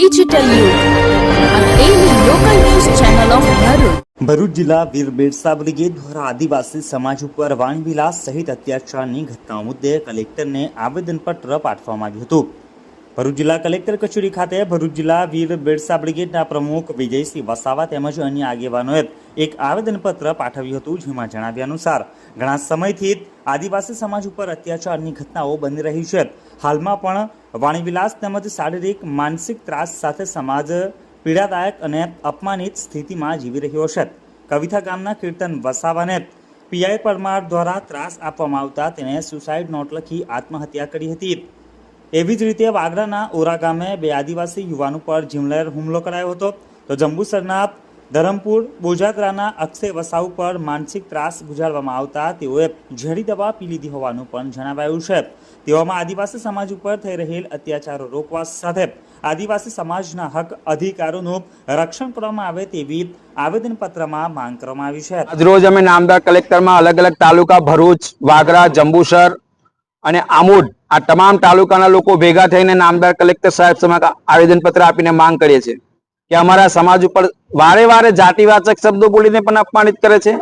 Digital. Bharuch જિલ્લા વીર Birsa brigade દ્વારા આદિવાસી સમાજ ઉપર વાણવિલાસ સહિત અત્યાચારની ઘટનાઓ મુદ્દે કલેક્ટરને આવેદનપત્ર પાઠવવામાં આવ્યું હતું ભરૂચ જિલ્લા કલેક્ટર કચેરી ખાતે ભરૂચ જિલ્લા વીર બિરસા બ્રિગેડના પ્રમુખ વિજયસિંહ વસાવા તેમજ અન્ય આગેવાનોએ એક આવેદનપત્ર પાઠવ્યું હતું, જેમાં જણાવ્યા અનુસાર, ઘણા સમયથી આદિવાસી સમાજ ઉપર અત્યાચારની ઘટનાઓ બની રહી છે. હાલમાં પણ વાણીવિલાસ તેમજ શારીરિક, માનસિક ત્રાસ સાથે સમાજ પીડાદાયક અને અપમાનિત સ્થિતિમાં જીવી રહ્યો છે. કવિતા ગામના કીર્તન વસાવાને પીઆઈ પરમાર દ્વારા ત્રાસ આપવામાં આવતા તેણે સુસાઇડ નોટ લખી આત્મહત્યા કરી હતી. એવી જ રીતે વાગરાના ઓરા ગામે બે આદિવાસી યુવાનો પર જીમલેર હુમલો કરાયો હતો. તો જંબુસરના ધરમપુર બોજાદરાના અક્ષય વસાવ પર માનસિક ત્રાસ ગુજારવામાં આવતા તેઓએ ઝેરી દવા પી લીધી હોવાનું પણ જણાવાયું છે. તેવામાં આદિવાસી સમાજ ઉપર થઈ રહેલ અત્યાચારો રોકવા સાથે આદિવાસી સમાજના હક અધિકારોનું રક્ષણ કરવામાં આવે તેવી આવેદનપત્રમાં માંગ કરવામાં આવી છે. આજરોજ અમે નામદાર કલેક્ટરમાં અલગ અલગ તાલુકા ભરૂચ, વાગરા, જંબુસર અને આમોદ આ તમામ તાલુકાના લોકો ભેગા થઈને નામદાર કલેક્ટર સાહેબ સમક્ષ આવેદનપત્ર આપીને માંગ કરીએ છીએ કે અમારા સમાજ ઉપર વારે વારે જાતિવાચક શબ્દો બોલીને પણ અપમાનિત કરે છે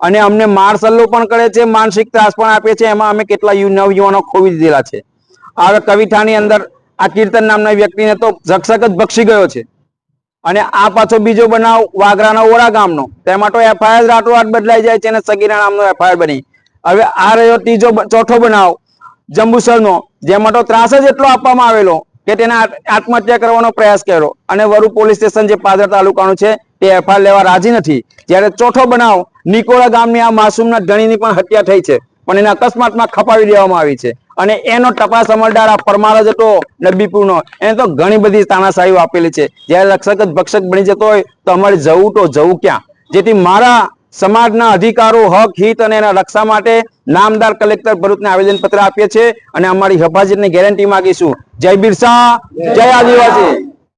અને અમને માર સલ્લો પણ કરે છે, માનસિક ત્રાસ પણ આપે છે. એમાં અમે કેટલા નવયુવાનો ખોવી દીધેલા છે. આ કવિઠાની અંદર આ કીર્તન નામના વ્યક્તિને તો ઝકઝક જ ભક્ષી ગયો છે. અને આ પાછો બીજો બનાવ વાગરાના ઓરા ગામનો. તેમાં તો એફઆઈઆર રાતોરાત બદલાઈ જાય છે અને સગીરા નામનો એફઆઈઆર બની. હવે આ રહ્યો ત્રીજો ચોથો બનાવ. જંબુસરનો, જેમાં તો ત્રાસ જ એટલો આપવામાં આવેલો કે તેને આત્મહત્યા કરવાનો પ્રયાસ કર્યો. અને વરુ પોલીસ સ્ટેશન જે પાદર તાલુકાનું છે, તે એફઆઈઆર લેવા રાજી નથી. જ્યારે ચોથો બનાવ નિકોળા ગામની આ માસૂમના ધણીની પણ હત્યા થઈ છે. પણ એને અકસ્માતમાં ખપાવી દેવામાં આવી છે. અને એનો તપાસ અમલદાર આ પરમાર જ હતો નબીપુરનો એને તો ઘણી બધી તાનાશાહીઓ આપેલી છે. જ્યારે રક્ષક જ ભક્ષક બની જતો હોય, તો અમારે જવું તો જવું ક્યાં? જેથી મારા સમાજના અધિકારો, હક, હિત અને એના રક્ષા માટે નામદાર કલેક્ટર ભરૂચને આવેદન પત્ર આપીએ છીએ અને અમારી હિફાજતની ગેરંટી માંગીશું. જય બિરસા, જય આદિવાસી.